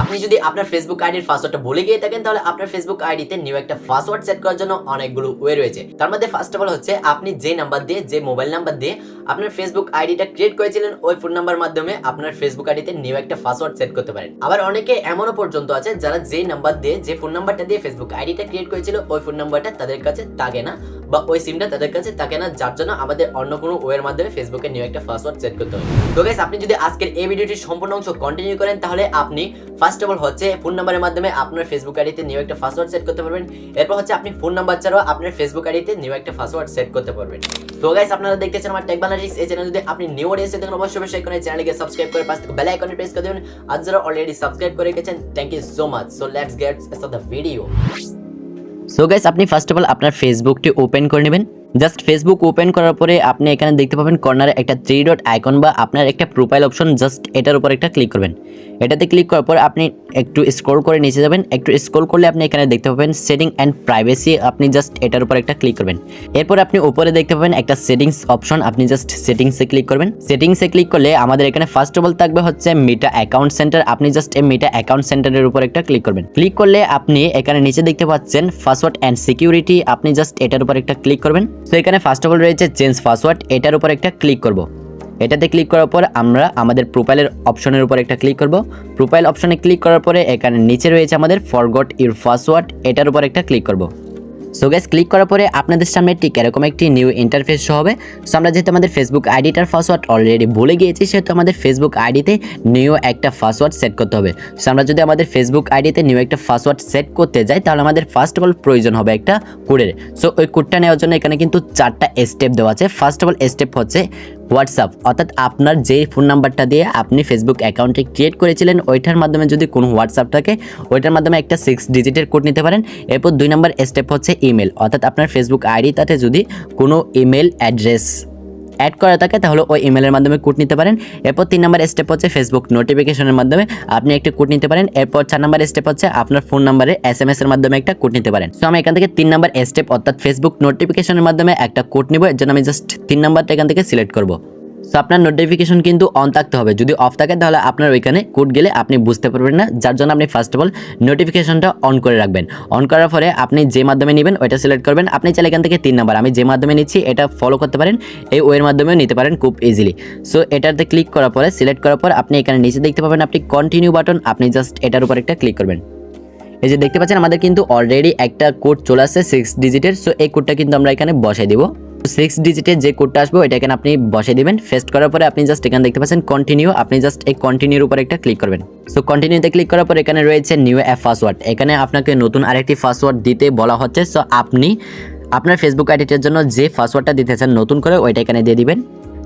আপনি যদি আপনার ফেসবুক আইডির পাসওয়ার্ডটা ভুলে গিয়ে থাকেন, তাহলে আপনার ফেসবুক আইডিতে নিউ একটা পাসওয়ার্ড সেট করার জন্য অনেকগুলো ওয়ে রয়েছে। তার মধ্যে ফার্স্ট অফ অল হচ্ছে, আপনি যে নাম্বার দিয়ে, যে মোবাইল নাম্বার দিয়ে আপনার ফেসবুক আইডিটা ক্রিয়েট করেছিলেন, ওই ফোন নাম্বার মাধ্যমে আপনার ফেসবুক আইডিতে নিউ একটা পাসওয়ার্ড সেট করতে পারেন। আবার অনেকে এমনও পর্যন্ত আছে, যারা যে নাম্বার দিয়ে, যে ফোন নাম্বারটা দিয়ে ফেসবুক আইডিটা ক্রিয়েট করেছিল, ওই ফোন নাম্বারটা তাদের কাছে থাকে না, বা ওই সিমটা তাদের কাছে থাকে না, যার জন্য আমাদের অন্য কোনো ওয়ের মাধ্যমে ফেসবুকে নিউ একটা পাসওয়ার্ড সেট করতে হবে তো গাইস আপনি যদি আজকের এই ভিডিওটির সম্পূর্ণ অংশ কন্টিনিউ করেন, তাহলে আপনি ফার্স্ট অফ অল হচ্ছে ফোন নাম্বারের মাধ্যমে আপনার ফেসবুক আইডিতে নিউ একটা পাসওয়ার্ড সেট করতে পারবেন। এরপর হচ্ছে আপনি ফোন নাম্বার ছাড়াও আপনার ফেসবুক আইডিতে নিউ একটা পাসওয়ার্ড সেট করতে পারবেন। তো গাইস আপনারা দেখতেছেন আমার টেক বাংলাদেশ এই চ্যানেল যদি আপনি নিউ অডিয়েন্স দেখেন অবশ্যই অবশ্যই করে চ্যানেলকে সাবস্ক্রাইব করে পাশে বেল আইকনে প্রেস করে দেবেন। আর যারা অলরেডি সাবস্ক্রাইব করে গেছেন thank you so much so let's get the video so guys আপনি ফার্স্ট অফ অল আপনার ফেসবুকটি ওপেন করে নেবেন। জাস্ট ফেসবুক ওপেন করার পরে আপনি এখানে দেখতে পাবেন কর্নারে একটা থ্রি ডট আইকন বা আপনার একটা প্রোফাইল অপশন জাস্ট এটার উপর একটা ক্লিক করবেন। এটাতে ক্লিক করার পর আপনি একটু স্ক্রল করে নিচে যাবেন। একটু স্ক্রল করলে আপনি এখানে দেখতে পাবেন সেটিং অ্যান্ড প্রাইভেসি আপনি জাস্ট এটার উপর একটা ক্লিক করবেন। এরপর আপনি উপরে দেখতে পাবেন একটা সেটিংস অপশন আপনি জাস্ট সেটিংসে ক্লিক করবেন। সেটিংসে ক্লিক করলে আমাদের এখানে ফার্স্ট অফ অল থাকবে হচ্ছে মিটা অ্যাকাউন্ট সেন্টার আপনি জাস্ট এই মিটা অ্যাকাউন্ট সেন্টারের উপর একটা ক্লিক করবেন। ক্লিক করলে আপনি এখানে নিচে দেখতে পাচ্ছেন পাসওয়ার্ড অ্যান্ড সিকিউরিটি আপনি জাস্ট এটার উপর একটা ক্লিক করবেন। তো এখানে ফার্স্ট অফ অল রয়েছে চেঞ্জ পাসওয়ার্ড এটার উপর একটা ক্লিক করব। এটাতে ক্লিক করার পর আমরা আমাদের প্রোফাইলের অপশনের উপর একটা ক্লিক করব। প্রোফাইল অপশনে ক্লিক করার পরে এখানে নিচে রয়েছে আমাদের ফরগট ইউর পাসওয়ার্ড এটার উপর একটা ক্লিক করব। সো গ্যাস ক্লিক করার পরে আপনাদের সামনে ঠিক এরকম একটি নিউ ইন্টারফেস হবে। সো আমরা যেহেতু আমাদের ফেসবুক আইডিটার পাসওয়ার্ড অলরেডি ভুলে গিয়েছি, সেহেতু আমাদের ফেসবুক আইডিতে নিউ একটা পাসওয়ার্ড সেট করতে হবে। সো আমরা যদি আমাদের ফেসবুক আইডিতে নিউ একটা পাসওয়ার্ড সেট করতে যাই, তাহলে আমাদের ফার্স্ট অফ অল প্রয়োজন হবে একটা কোডের সো ওই কোডটা নেওয়ার জন্য এখানে কিন্তু চারটা স্টেপ দেওয়া আছে। ফার্স্ট অফ অল স্টেপ হচ্ছে হোয়াটসঅ্যাপ অর্থাৎ আপনার যে ফোন নাম্বারটা দিয়ে আপনি ফেসবুক অ্যাকাউন্টে ক্রিয়েট করেছিলেন, ওইটার মাধ্যমে যদি কোনো হোয়াটসঅ্যাপ থাকে, ওইটার মাধ্যমে একটা সিক্স ডিজিটের কোড নিতে পারেন। এরপর দুই নম্বর স্টেপ হচ্ছে ইমেল অর্থাৎ আপনার ফেসবুক আইডিটাতে যদি কোনো ইমেল অ্যাড্রেস অ্যাড করা থাকে, তাহলে ওই ইমেলের মাধ্যমে কোড নিতে পারেন। এরপর তিন নম্বর স্টেপ হচ্ছে ফেসবুক নোটিফিকেশনের মাধ্যমে আপনি একটা কোড নিতে পারেন। এরপর চার নম্বর স্টেপ হচ্ছে আপনার ফোন নাম্বারে এস এম এস এর মাধ্যমে একটা কোড নিতে পারেন। সো আমি এখান থেকে তিন নম্বর স্টেপ অর্থাৎ ফেসবুক নোটিফিকেশনের মাধ্যমে একটা কোড নিব। এর জন্য আমি জাস্ট তিন নাম্বারটা এখান থেকে সিলেক্ট করব। সো আপনার নোটিফিকেশন কিন্তু অন থাকতে হবে। যদি অফ থাকে, তাহলে আপনার ওইখানে কোড গেলে আপনি বুঝতে পারবেন না। যার জন্য আপনি ফার্স্ট অফ অল নোটিফিকেশনটা অন করে রাখবেন। অন করার পরে আপনি যে মাধ্যমে নেবেন, ওইটা সিলেক্ট করবেন। আপনি চাইলে এখান থেকে তিন নাম্বার, আমি যে মাধ্যমে নিচ্ছি, এটা ফলো করতে পারেন। এই ওয়ের মাধ্যমেও নিতে পারেন খুব ইজিলি সো এটাতে ক্লিক করার পরে সিলেক্ট করার পর আপনি এখানে নিচে দেখতে পাবেন আপনি কন্টিনিউ বাটন আপনি জাস্ট এটার উপর একটা ক্লিক করবেন। এই যে দেখতে পাচ্ছেন, আমাদের কিন্তু অলরেডি একটা কোড চলে আসছে সিক্স ডিজিটের সো এই কোডটা কিন্তু আমরা এখানে বসাই দিব। সিক্স ডিজিটে যে কোডটা আসবে ওইটা এখানে আপনি বসে দেবেন। ফেস্ট করার পরে আপনি জাস্ট এখানে দেখতে পাচ্ছেন কন্টিনিউ আপনি জাস্ট এই কন্টিনিউর উপর একটা ক্লিক করবেন। সো কন্টিনিউতে ক্লিক করার পর এখানে রয়েছে নিউ অ্যাপ পাসওয়ার্ড এখানে আপনাকে নতুন আরেকটি পাসওয়ার্ড দিতে বলা হচ্ছে। সো আপনি আপনার ফেসবুক আইডিটার জন্য যে পাসওয়ার্ডটা দিতে চান নতুন করে, ওইটা এখানে দিয়ে দিবেন।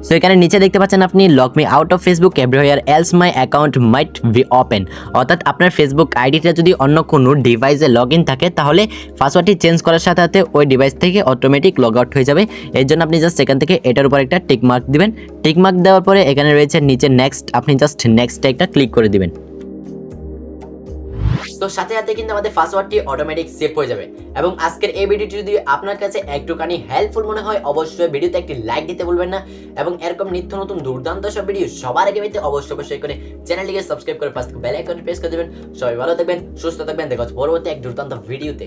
সো এখানে নিচে দেখতে পাচ্ছেন আপনি lock me out of Facebook everywhere else my account might be open অর্থাৎ আপনার ফেসবুক আইডিটা যদি অন্য কোনো ডিভাইসে লগ ইন থাকে, তাহলে পাসওয়ার্ডটি চেঞ্জ করার সাথে সাথে ওই ডিভাইস থেকে অটোমেটিক লগ আউট হয়ে যাবে। এর জন্য আপনি জাস্ট এখান থেকে এটার উপর একটা টিক মার্ক দিবেন। টিক মার্ক দেওয়ার পরে এখানে রয়েছে নিচে নেক্সট আপনি জাস্ট নেক্সটে একটা ক্লিক করে দিবেন। তো সাথে সাথে কিন্তু আমাদের পাসওয়ার্ডটি অটোমেটিক সেভ হয়ে যাবে। এবং আজকের এই ভিডিওটি যদি আপনার কাছে একটুখানি হেল্পফুল মনে হয়, অবশ্যই ভিডিওতে একটি লাইক দিতে ভুলবেন না এবং এরকম নিত্য নতুন দুর্দান্ত সব ভিডিও সবার আগে পেতে অবশ্যই অবশ্যই করে চ্যানেলটিকে সাবস্ক্রাইব করে পাশে বেল আইকনটি প্রেস করে দেবেন। সবাই ভালো থাকবেন, সুস্থ থাকবেন, দেখা পরবর্তী এক দুর্দান্ত ভিডিওতে